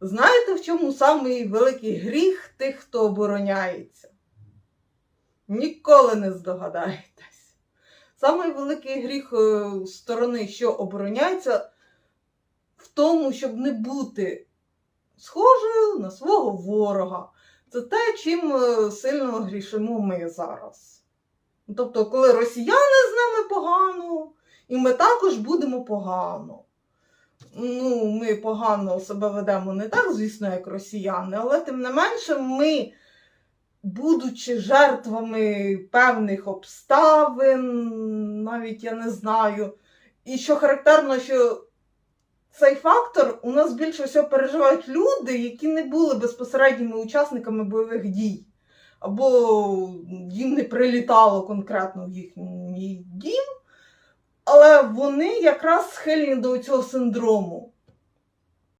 Знаєте, в чому самий великий гріх тих, хто обороняється? Ніколи не здогадаєтесь. Самий великий гріх е, сторони, що обороняється, в тому, щоб не бути схожою на свого ворога. Це те, чим е, сильно грішимо ми зараз. Тобто, коли росіяни з нами погано, і ми також будемо погано. Ми погано себе ведемо не так, звісно, як росіяни, але тим не менше, ми, будучи жертвами певних обставин, навіть я не знаю, і що характерно, що цей фактор у нас більше всього переживають люди, які не були безпосередніми учасниками бойових дій, або їм не прилітало конкретно в їхній дім, але вони якраз схильні до цього синдрому.